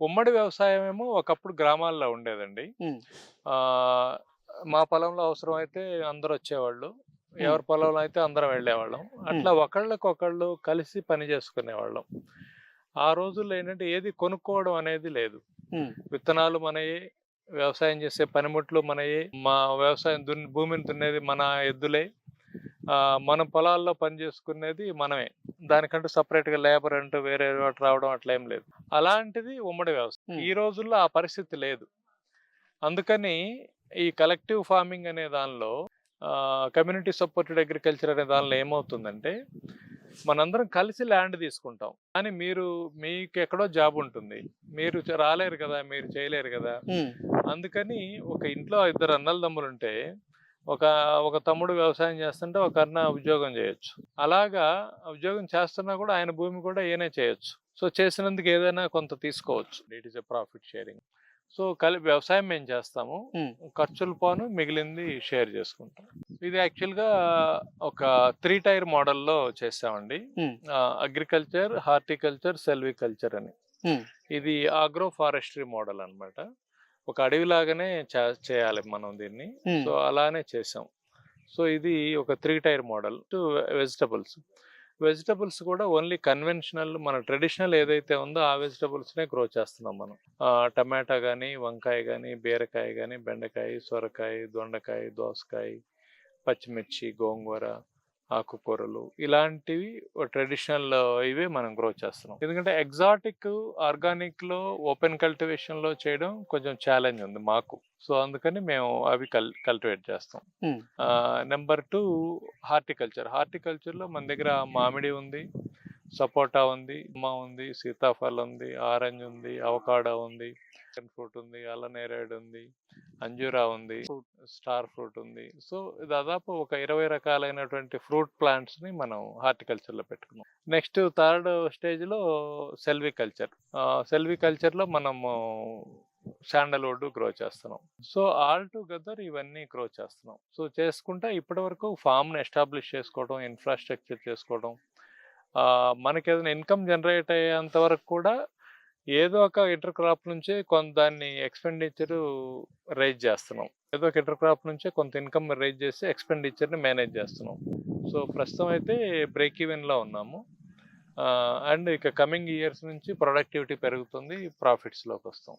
ఉమ్మడి వ్యవసాయం ఏమో ఒకప్పుడు గ్రామాల్లో ఉండేదండి. మా పొలంలో అవసరం అయితే అందరూ వచ్చేవాళ్ళు. ఎవరి పొలంలో అయితే అందరం వెళ్ళేవాళ్ళం. అట్లా ఒకళ్ళకొకళ్ళు కలిసి పని చేసుకునేవాళ్ళం. ఆ రోజుల్లో ఏంటంటే ఏది కొనుక్కోవడం అనేది లేదు. విత్తనాలు మనయే వ్యవసాయం చేసే పనిముట్లు మనయే మా వ్యవసాయం దున్ భూమిని దున్నేది మన ఎద్దులే. మన పొలాల్లో పని చేసుకునేది మనమే. దానికంటూ separate గా లేబర్ అంటూ వేరే వాటి రావడం అట్లా ఏం లేదు. అలాంటిది ఉమ్మడి వ్యవసాయం Hmm. ఈ రోజుల్లో ఆ పరిస్థితి లేదు. అందుకని ఈ కలెక్టివ్ ఫార్మింగ్ అనే దానిలో కమ్యూనిటీ సపోర్టెడ్ అగ్రికల్చర్ అనే దానిలో ఏమవుతుందంటే మనందరం కలిసి ల్యాండ్ తీసుకుంటాం. కానీ మీరు మీకు ఎక్కడో జాబ్ ఉంటుంది. మీరు రాలేరు కదా మీరు చేయలేరు కదా. అందుకని ఒక ఇంట్లో ఇద్దరు అన్నల తమ్ములు ఉంటే ఒక ఒక తమ్ముడు వ్యవసాయం చేస్తుంటే ఒక అన్న ఉద్యోగం చేయొచ్చు. అలాగా ఉద్యోగం చేస్తున్నా కూడా ఆయన భూమి కూడా ఈయనే చేయొచ్చు. సో చేసినందుకు ఏదైనా కొంత తీసుకోవచ్చు. It is a profit sharing so కలిపి వ్యవసాయం మేము చేస్తాము. ఖర్చులు పోను మిగిలింది షేర్ చేసుకుంటాం. ఇది యాక్చువల్గా ఒక త్రీ టైర్ మోడల్లో చేస్తామండి Hmm. అగ్రికల్చర్ హార్టికల్చర్ సెల్వికల్చర్ అని. ఇది ఆగ్రో ఫారెస్ట్రీ మోడల్ అన్నమాట. ఒక అడవిలాగానే చేయాలి మనం దీన్ని. సో అలానే చేసాం సో ఇది ఒక three tier model to vegetables. Vegetables కూడా ఓన్లీ కన్వెన్షనల్ మన ట్రెడిషనల్ ఏదైతే ఉందో ఆ వెజిటబుల్స్నే గ్రో చేస్తున్నాం మనం. టమాటా కానీ వంకాయ కానీ బీరకాయ కానీ బెండకాయ సొరకాయ దొండకాయ దోసకాయ పచ్చిమిర్చి గోంగూర ఆకుకూరలు ఇలాంటివి ట్రెడిషనల్ ఇవే మనం గ్రో చేస్తున్నాం. ఎందుకంటే ఎగ్జాటిక్ ఆర్గానిక్లో ఓపెన్ కల్టివేషన్లో చేయడం కొంచెం ఛాలెంజ్ ఉంది మాకు. సో అందుకని మేము అవి కల్ కల్టివేట్ చేస్తాం. Number two horticulture. హార్టికల్చర్లో మన దగ్గర మామిడి ఉంది సపోటా ఉంది ఉమ్మ ఉంది సీతాఫలం ఉంది ఆరెంజ్ ఉంది అవకాడో ఉంది ఫ్రూట్ ఉంది అల్లనేరేడు ఉంది అంజూరా ఉంది స్టార్ ఫ్రూట్ ఉంది. సో దాదాపు ఒక ఇరవై రకాలైనటువంటి ఫ్రూట్ ప్లాంట్స్ని మనం హార్టికల్చర్లో పెట్టుకున్నాం. నెక్స్ట్ థర్డ్ స్టేజ్లో సెల్వికల్చర్ సెల్వికల్చర్లో మనము శాండల్వుడ్ గ్రో చేస్తున్నాం. సో ఆల్ టుగెదర్ ఇవన్నీ గ్రో చేస్తున్నాం. సో చేసుకుంటా ఇప్పటి వరకు ఫామ్ని ఎస్టాబ్లిష్ చేసుకోవడం ఇన్ఫ్రాస్ట్రక్చర్ చేసుకోవడం మనకి ఏదైనా ఇన్కమ్ జనరేట్ అయ్యేంత వరకు కూడా ఏదో ఒక ఇంటర్ క్రాప్ నుంచే కొంత దాన్ని ఎక్స్పెండిచర్ రైజ్ చేస్తున్నాం. ఏదో ఒక ఇంటర్ క్రాప్ నుంచే కొంత ఇన్కమ్ రైజ్ చేసి ఎక్స్పెండిచర్ని మేనేజ్ చేస్తున్నాం. సో ప్రస్తుతం అయితే బ్రేక్ ఈవెన్లో ఉన్నాము. అండ్ ఇక కమింగ్ ఇయర్స్ నుంచి ప్రొడక్టివిటీ పెరుగుతుంది ప్రాఫిట్స్లోకి వస్తాం